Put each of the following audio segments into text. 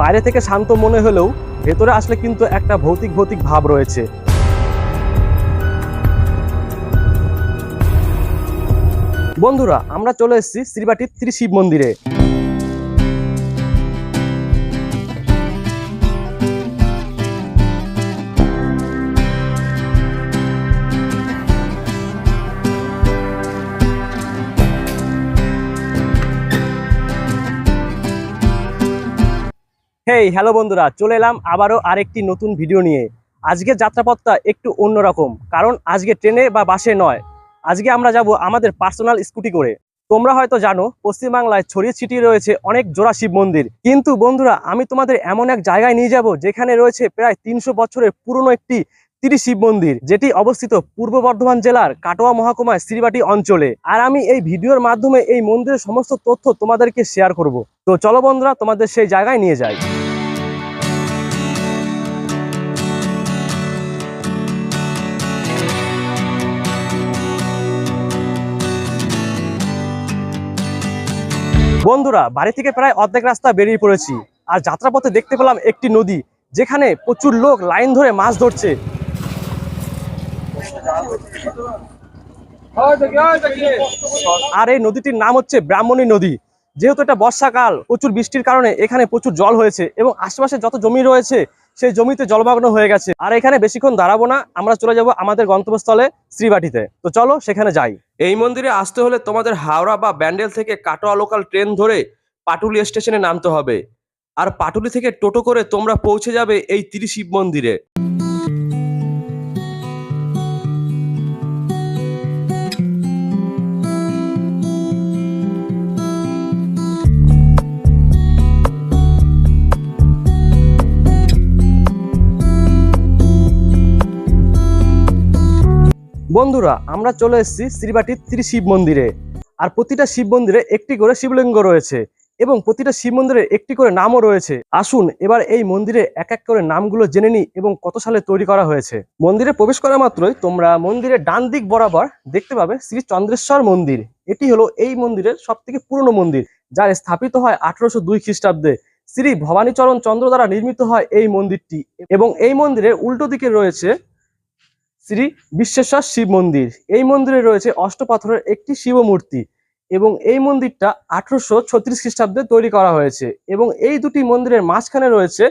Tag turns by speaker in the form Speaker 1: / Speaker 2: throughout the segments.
Speaker 1: বাইরে থেকে শান্ত মনে হলেও ভেতরে আসলে কিন্তু একটা ভৌতিক ভৌতিক ভাব রয়েছে। বন্ধুরা, আমরা চলে এসেছি শ্রীবাটির ত্রিশিব মন্দিরে। হেই হ্যালো বন্ধুরা, চলে এলাম আবারও আরেকটি নতুন ভিডিও নিয়ে। আজকে যাত্রাপথটা একটু অন্যরকম, কারণ আজকে ট্রেনে বা বাসে নয়। আজকে আমরা যাব আমাদের পার্সোনাল স্কুটি করে। তোমরা হয়তো জানো, পশ্চিমবাংলায় ছড়িয়ে ছিটিয়ে রয়েছে অনেক জোড়া শিব মন্দির। কিন্তু বন্ধুরা, আমি তোমাদের এমন এক জায়গায় নিয়ে যাব, যেখানে রয়েছে প্রায় তিনশো বছরের পুরনো একটি তিরি শিব মন্দির, যেটি অবস্থিত পূর্ব বর্ধমান জেলার কাটোয়া মহকুমায় শ্রীবাটি অঞ্চলে। আর আমি এই ভিডিওর মাধ্যমে এই মন্দিরের সমস্ত তথ্য তোমাদেরকে শেয়ার করব। তো চলো বন্ধুরা, তোমাদের সেই জায়গায় নিয়ে যাই। বন্ধুরা, বাড়ি থেকে প্রায় অর্ধেক রাস্তা বেরিয়ে পড়েছি। আর যাত্রাপথে দেখতে পেলাম একটি নদী, যেখানে প্রচুর লোক লাইন ধরে মাছ ধরছে। আর এই নদীটির নাম হচ্ছে ব্রাহ্মণী নদী। যেহেতু এটা বর্ষাকাল, প্রচুর বৃষ্টির কারণে এখানে প্রচুর জল হয়েছে এবং আশেপাশে যত জমি রয়েছে, সেই জমিতে জলমগ্ন হয়ে গেছে। আর এখানে বেশিক্ষণ দাঁড়াবো না, আমরা চলে যাব আমাদের গন্তব্যস্থলে, শ্রীবাটিতে। তো চলো, সেখানে যাই। এই মন্দিরে আসতে হলে তোমাদের হাওড়া বা ব্যান্ডেল থেকে কাটোয়া লোকাল ট্রেন ধরে পাটুলি স্টেশনে নামতে হবে। আর পাটুলি থেকে টোটো করে তোমরা পৌঁছে যাবে এই ত্রিশিব মন্দিরে। বন্ধুরা, আমরা চলে এসেছি শ্রীবাটির ত্রিশিব মন্দিরে। আর প্রতিটা শিব মন্দিরে একটি করে শিবলিঙ্গ রয়েছে এবং প্রতিটা শিব মন্দিরে একটি করে নামও রয়েছে। আসুন, এবার এই মন্দিরে এক এক করে নামগুলো জেনে নিই এবং কত সালে তৈরি করা হয়েছে। মন্দিরে প্রবেশ করা মাত্রই তোমরা মন্দিরের ডান দিক বরাবর দেখতে পাবে শ্রী চন্দ্রেশ্বর মন্দির। এটি হলো এই মন্দিরের সব থেকে পুরনো মন্দির যা স্থাপিত হয় আঠারোশো দুই খ্রিস্টাব্দে। শ্রী ভবানীচরণ চন্দ্র দ্বারা নির্মিত হয় এই মন্দিরটি এবং এই মন্দিরের উল্টো দিকে রয়েছে শ্রী বিশ্বেশ্বর শিব মন্দির। এই মন্দিরে রয়েছে অষ্টপাথরের একটি শিব মূর্তি এবং এই মন্দিরটা আঠারোশো ছত্রিশ খ্রিস্টাব্দে তৈরি করা হয়েছে এবং এই দুটি মন্দিরের মাঝখানে রয়েছে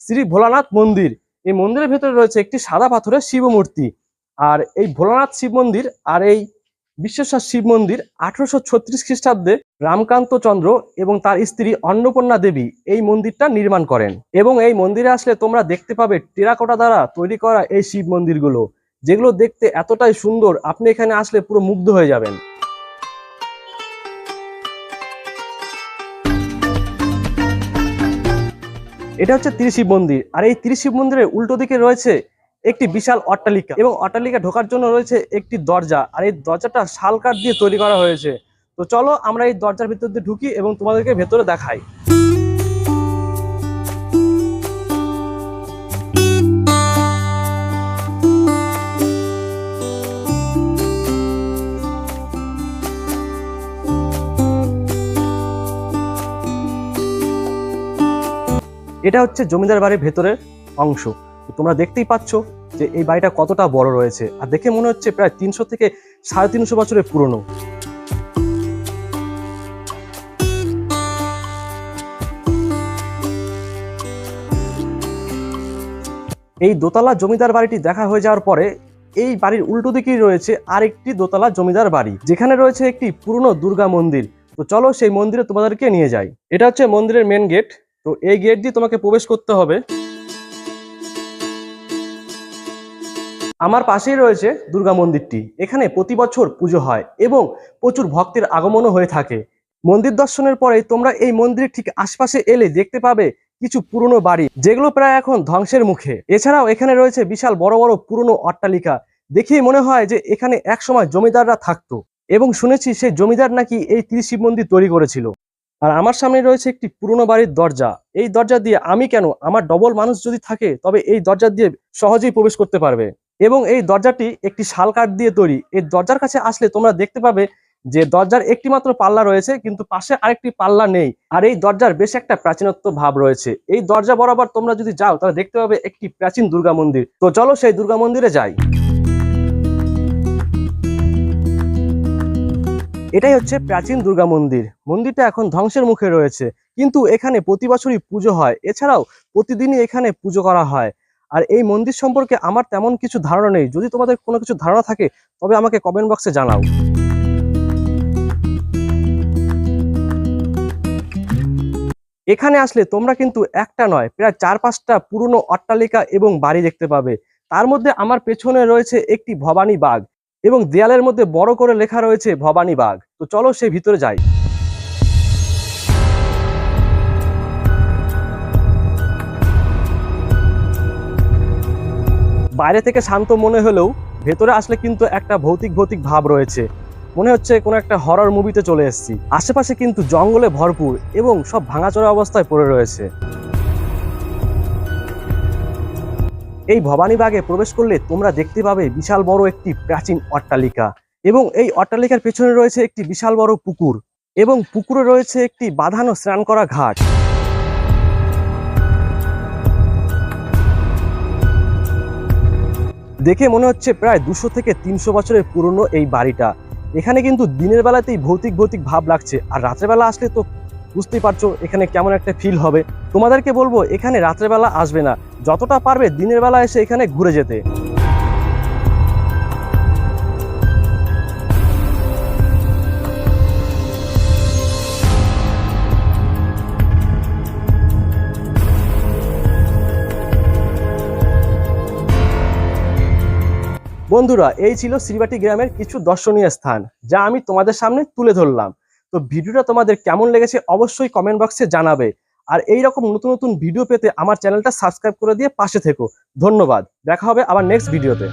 Speaker 1: শ্রী ভোলানাথ মন্দির। এই মন্দিরের ভেতরে রয়েছে একটি সাদা পাথরের শিব মূর্তি আর এই ভোলানাথ শিব মন্দির আর এই বিশ্বেশ্বর শিব মন্দির আঠারোশো ছত্রিশ খ্রিস্টাব্দে রামকান্ত চন্দ্র এবং তার স্ত্রী অন্নপূর্ণা দেবী এই মন্দিরটা নির্মাণ করেন। এবং এই মন্দিরে আসলে তোমরা দেখতে পাবে টেরাকোটা দ্বারা তৈরি করা এই শিব মন্দিরগুলো। যেগুলো দেখতে এতটাই সুন্দর, আপনি এখানে আসলে পুরো মুগ্ধ হয়ে যাবেন। এটা হচ্ছে ত্রিশিব মন্দির, আর এই ত্রিশিব মন্দিরের উল্টো দিকে রয়েছে একটি বিশাল অট্টালিকা এবং অট্টালিকা ঢোকার জন্য রয়েছে একটি দরজা, আর এই দরজাটা শাল কাঠ দিয়ে তৈরি করা হয়েছে। তো চলো আমরা এই দরজার ভিতর দিয়ে ঢুকি এবং তোমাদেরকে ভেতরে দেখাই। এটা হচ্ছে জমিদার বাড়ির ভেতরের অংশ। তোমরা দেখতেই পাচ্ছ যে এই বাড়িটা কতটা বড় রয়েছে। আর দেখে মনে হচ্ছে প্রায় তিনশো থেকে সাড়ে তিনশো বছরের পুরনো। এই দোতলা জমিদার বাড়িটি দেখা হয়ে যাওয়ার পরে এই বাড়ির উল্টো দিকেই রয়েছে আরেকটি দোতলা জমিদার বাড়ি। যেখানে রয়েছে একটি পুরনো দুর্গা মন্দির। তো চলো সেই মন্দিরে তোমাদেরকে নিয়ে যাই। এটা হচ্ছে মন্দিরের মেন গেট তো এই গেট দিয়ে তোমাকে প্রবেশ করতে হবে। আমার পাশেই রয়েছে দুর্গা মন্দিরটি। এখানে প্রতি বছর পুজো হয় এবং প্রচুর ভক্তের আগমনও হয়ে থাকে। মন্দির দর্শনের পরে তোমরা এই মন্দিরের ঠিক আশপাশে এলে দেখতে পাবে কিছু পুরনো বাড়ি, যেগুলো প্রায় এখন ধ্বংসের মুখে। এছাড়াও এখানে রয়েছে বিশাল বড় বড় পুরনো অট্টালিকা। দেখেই মনে হয় যে এখানে একসময় জমিদাররা থাকতো। এবং শুনেছি সেই জমিদার নাকি এই ত্রিশিব মন্দির তৈরি করেছিল। আর আমার সামনে রয়েছে একটি পুরনো বাড়ির দরজা। এই দরজা দিয়ে আমি কেন আমার ডবল মানুষ যদি থাকে, তবে এই দরজা দিয়ে সহজেই প্রবেশ করতে পারবে। এবং এই দরজাটি একটি শাল কাঠ দিয়ে তৈরি। এই দরজার কাছে আসলে তোমরা দেখতে পাবে যে দরজার একটি মাত্র পাল্লা রয়েছে, কিন্তু পাশে আরেকটি পাল্লা নেই। আর এই দরজার বেশ একটা প্রাচীনত্ব ভাব রয়েছে। এই দরজা বরাবর তোমরা যদি যাও, তাহলে দেখতে পাবে একটি প্রাচীন দুর্গা মন্দির। তো চলো সেই দুর্গা মন্দিরে যাই। এটাই হচ্ছে প্রাচীন দুর্গা মন্দির। মন্দিরটা এখন ধ্বংসের মুখে রয়েছে। কিন্তু এখানে প্রতি বছরই পুজো হয়। এছাড়াও প্রতিদিনই এখানে পুজো করা হয়। আর এই মন্দির সম্পর্কে আমার তেমন কিছু ধারণা নেই। যদি তোমাদের কোনো কিছু ধারণা থাকে, তবে আমাকে কমেন্ট বক্সে জানাও। এখানে আসলে তোমরা কিন্তু একটা নয়, প্রায় চার পাঁচটা পুরনো অট্টালিকা এবং বাড়ি দেখতে পাবে। তার মধ্যে আমার পেছনে রয়েছে একটি ভবানী বাগ। এবং দেয়ালের মধ্যে বড় করে লেখা রয়েছে ভবানী বাঘ তো চলো সেই ভিতরে যাই। বাইরে থেকে শান্ত মনে হলেও ভেতরে আসলে কিন্তু একটা ভৌতিক ভৌতিক ভাব রয়েছে। মনে হচ্ছে কোনো একটা হরর মুভিতে চলে এসেছি। আশেপাশে কিন্তু জঙ্গলে ভরপুর এবং সব ভাঙাচোরা অবস্থায় পড়ে রয়েছে। এই ভবানীবাগে প্রবেশ করলে তোমরা দেখতে পাবে বিশাল বড় একটি প্রাচীন অট্টালিকা এবং এই অট্টালিকার পেছনে রয়েছে একটি বিশাল বড় পুকুর এবং পুকুরে রয়েছে একটি বাঁধানো স্নান করা ঘাট। দেখে মনে হচ্ছে প্রায় দুশো থেকে তিনশো বছরের পুরনো এই বাড়িটা। এখানে কিন্তু দিনের বেলাতেই ভৌতিক ভৌতিক ভাব লাগছে আর রাত্রেবেলা আসলে তো বুঝতেই পারছ এখানে কেমন একটা ফিল হবে। তোমাদেরকে বলব, এখানে রাত্রেবেলা আসবে না। যতটা পারবে দিনের বেলা এসে এখানে ঘুরে যেতে। বন্ধুরা, এই ছিল শ্রীবাটি গ্রামের কিছু দর্শনীয় স্থান, যা আমি তোমাদের সামনে তুলে ধরলাম। তো ভিডিওটা তোমাদের কেমন লেগেছে অবশ্যই কমেন্ট বক্সে জানাবে। আর এই রকম নতুন নতুন ভিডিও পেতে আমার চ্যানেলটা সাবস্ক্রাইব করে দিয়ে পাশে থেকো। ধন্যবাদ। দেখা হবে আবার নেক্সট ভিডিওতে